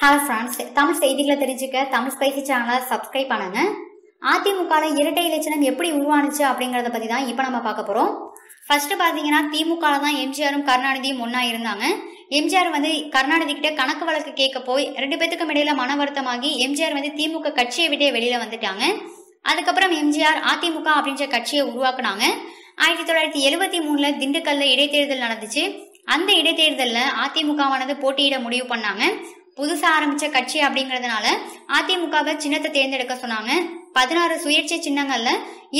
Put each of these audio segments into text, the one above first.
Hello friends Tamil செய்திகளை தெரிஞ்சுக்க Tamil spicy சேனலை சப்ஸ்கிரைப் பண்ணுங்க. அதிமுகவில் இரட்டை இலச்சனம் எப்படி உருவானுச்சு அப்படிங்கறத பத்தி தான் இப்போ நம்ம பார்க்க போறோம். ஃபர்ஸ்ட் பாத்தீங்கன்னா திமுக தான் எம்ஜிஆரும் கருணாநிதியும் ஒன்றா இருந்தாங்க. எம்ஜிஆர் வந்து கருணாநிதி கிட்ட கணக்கு வழக்கு கேட்க போய் ரெண்டு பேத்துக்கும் இடையில மன வருத்தமாகி எம்ஜிஆர் வந்து திமுக கட்சியை விட்டே வெளியில வந்துட்டாங்க. அதுக்கப்புறம் எம்ஜிஆர் அதிமுக அப்படின்ற கட்சியை உருவாக்குனாங்க. ஆயிரத்தி தொள்ளாயிரத்தி எழுபத்தி மூணுல திண்டுக்கல்ல இடைத்தேர்தல் நடந்துச்சு. அந்த இடைத்தேர்தலில் அதிமுகவானது போட்டியிட முடிவு பண்ணாங்க. புதுசா ஆரம்பிச்ச கட்சி அப்படிங்கறதுனால அதிமுகவை சின்னத்தை தேர்ந்தெடுக்க சொன்னாங்க. பதினாறு சுயேட்சை சின்னங்கள்ல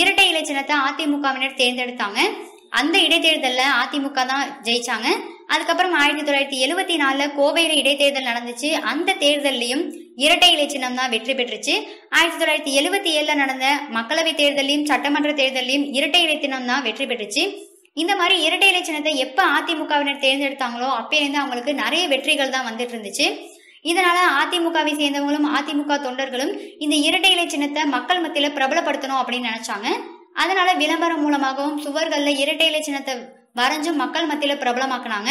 இரட்டை இலை சின்னத்தை அதிமுகவினர் தேர்ந்தெடுத்தாங்க. அந்த இடைத்தேர்தலில் அதிமுக தான் ஜெயிச்சாங்க. அதுக்கப்புறம் ஆயிரத்தி தொள்ளாயிரத்தி எழுபத்தி நாலுல கோவையில இடைத்தேர்தல் நடந்துச்சு. அந்த தேர்தல்லையும் இரட்டை இலை சின்னம் தான் வெற்றி பெற்றுச்சு. ஆயிரத்தி தொள்ளாயிரத்தி எழுபத்தி ஏழுல நடந்த மக்களவை தேர்தலையும் சட்டமன்ற தேர்தலையும் இரட்டை இலை சின்னம் தான் வெற்றி பெற்றுச்சு. இந்த மாதிரி இரட்டை இலை சின்னத்தை எப்ப அதிமுகவினர் தேர்ந்தெடுத்தாங்களோ அப்பயிலிருந்து அவங்களுக்கு நிறைய வெற்றிகள் தான் வந்துட்டு இருந்துச்சு. இதனால அதிமுகவை சேர்ந்தவங்களும் அதிமுக தொண்டர்களும் இந்த இரட்டை இலை சின்னத்தை மக்கள் மத்தியில பிரபலப்படுத்தணும் அப்படின்னு நினைச்சாங்க. அதனால விளம்பரம் மூலமாகவும் சுவர்கள்ல இரட்டை இலை சின்னத்தை வரைஞ்சும் மக்கள் மத்தியில பிரபலமாக்குனாங்க.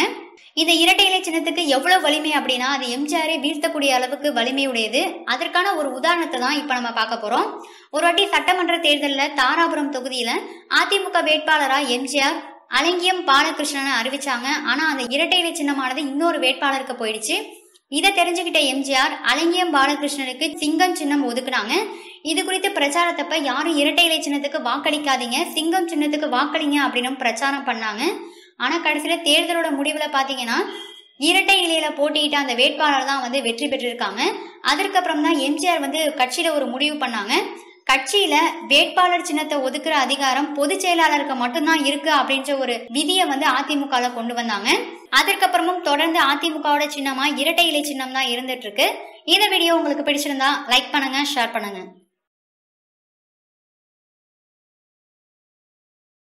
இந்த இரட்டை இலை சின்னத்துக்கு எவ்வளவு வலிமை அப்படின்னா அது எம்ஜிஆரை வீழ்த்தக்கூடிய அளவுக்கு வலிமை உடையது அதற்கான ஒரு உதாரணத்தை தான் இப்ப நம்ம பார்க்க போறோம். ஒரு வாட்டி சட்டமன்ற தேர்தலில் தாராபுரம் தொகுதியில அதிமுக வேட்பாளரா எம்ஜிஆர் அலங்கியம் பாலகிருஷ்ணனை அறிவிச்சாங்க. ஆனா அந்த இரட்டை இலை சின்னமானது இன்னொரு வேட்பாளருக்கு போயிடுச்சு. இதை தெரிஞ்சுக்கிட்ட எம்ஜிஆர் அலங்கியம் பாலகிருஷ்ணனுக்கு சிங்கம் சின்னம் ஒதுக்குனாங்க. இது குறித்து பிரச்சாரத்தப்ப யாரும் இரட்டை இலை சின்னத்துக்கு வாக்களிக்காதீங்க சிங்கம் சின்னத்துக்கு வாக்களிங்க அப்படின்னு பிரச்சாரம் பண்ணாங்க. ஆனா கடைசியில தேர்தலோட முடிவுல பாத்தீங்கன்னா இரட்டை இலையில போட்டியிட்ட அந்த வேட்பாளர் தான் வந்து வெற்றி பெற்றிருக்காங்க. அதற்கப்புறம் தான் எம்ஜிஆர் வந்து கட்சியில ஒரு முடிவு பண்ணாங்க. கட்சியில வேட்பாளர் சின்னத்தை ஒதுக்குற அதிகாரம் பொதுச் செயலாளருக்கு மட்டும்தான் இருக்கு அப்படின்ற ஒரு விதியை வந்து அதிமுக கொண்டு வந்தாங்க. அதற்கப்புறமும் தொடர்ந்து அதிமுகவோட சின்னமா இரட்டை இலை சின்னம் தான் இருந்துட்டு இருக்கு. இந்த வீடியோ உங்களுக்கு பிடிச்சிருந்தா லைக் பண்ணுங்க ஷேர் பண்ணுங்க.